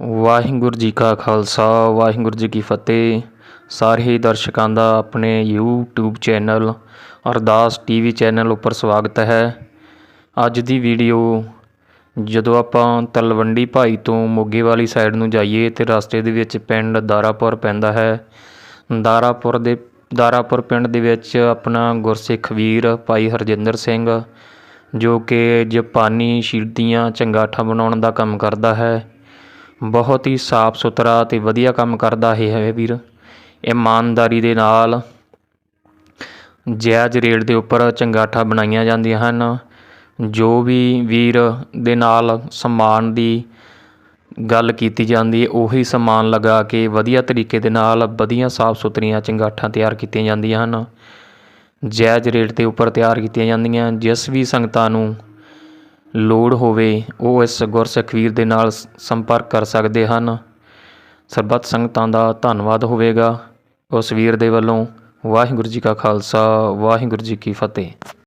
ਵਾਹਿਗੁਰੂ ਜੀ ਕਾ ਖਾਲਸਾ, ਵਾਹਿਗੁਰੂ ਜੀ ਕੀ ਫਤਿਹ। ਸਾਰੇ ਹੀ ਦਰਸ਼ਕਾਂ ਦਾ ਆਪਣੇ YouTube channel Ardaas TV channel ਉੱਪਰ ਸਵਾਗਤ ਹੈ। ਅੱਜ ਦੀ ਵੀਡੀਓ, ਜਦੋਂ ਆਪਾਂ ਤਲਵੰਡੀ ਭਾਈ ਤੋਂ ਮੋਗੇ ਵਾਲੀ ਸਾਈਡ ਨੂੰ ਜਾਈਏ ਤੇ ਰਸਤੇ ਦੇ ਵਿੱਚ ਪਿੰਡ ਦਾਰਾਪੁਰ ਪੈਂਦਾ ਹੈ। ਦਾਰਾਪੁਰ ਦੇ, ਦਾਰਾਪੁਰ ਪਿੰਡ ਦੇ ਵਿੱਚ ਆਪਣਾ ਗੁਰਸਿੱਖ ਵੀਰ ਭਾਈ ਹਰਜਿੰਦਰ ਸਿੰਘ, ਜੋ ਕਿ ਜਪਾਨੀ ਸ਼ੀਟੀਆਂ ਚੰਗਾਠਾਂ ਬਣਾਉਣ ਦਾ ਕੰਮ ਕਰਦਾ ਹੈ। ਬਹੁਤ ਹੀ ਸਾਫ਼ ਸੁਥਰਾ ਅਤੇ ਵਧੀਆ ਕੰਮ ਕਰਦਾ ਇਹ ਹੈ ਵੀਰ। ਇਮਾਨਦਾਰੀ ਦੇ ਨਾਲ ਜਾਇਜ਼ ਰੇਟ ਦੇ ਉੱਪਰ ਚੰਗਾਠਾਂ ਬਣਾਈਆਂ ਜਾਂਦੀਆਂ ਹਨ। ਜੋ ਵੀ ਵੀਰ ਦੇ ਨਾਲ ਸਮਾਨ ਦੀ ਗੱਲ ਕੀਤੀ ਜਾਂਦੀ ਹੈ, ਉਹੀ ਸਮਾਨ ਲਗਾ ਕੇ ਵਧੀਆ ਤਰੀਕੇ ਦੇ ਨਾਲ ਵਧੀਆ ਸਾਫ਼ ਸੁਥਰੀਆਂ ਚੰਗਾਠਾਂ ਤਿਆਰ ਕੀਤੀਆਂ ਜਾਂਦੀਆਂ ਹਨ। ਜਾਇਜ਼ ਰੇਟ ਦੇ ਉੱਪਰ ਤਿਆਰ ਕੀਤੀਆਂ ਜਾਂਦੀਆਂ, ਜਿਸ ਵੀ ਸੰਗਤਾਂ ਨੂੰ ਲੋੜ ਹੋਵੇ, ਉਹ ਇਸ ਗੁਰਸਿੱਖ ਵੀਰ ਦੇ ਨਾਲ ਸੰਪਰਕ ਕਰ ਸਕਦੇ ਹਨ। ਸਰਬੱਤ ਸੰਗਤਾਂ ਦਾ ਧੰਨਵਾਦ ਹੋਵੇਗਾ। ਉਸ ਵੀਰ ਦੇ ਵੱਲੋਂ ਵਾਹਿਗੁਰੂ ਜੀ ਕਾ ਖਾਲਸਾ, ਵਾਹਿਗੁਰੂ ਜੀ ਕੀ ਫਤਿਹ।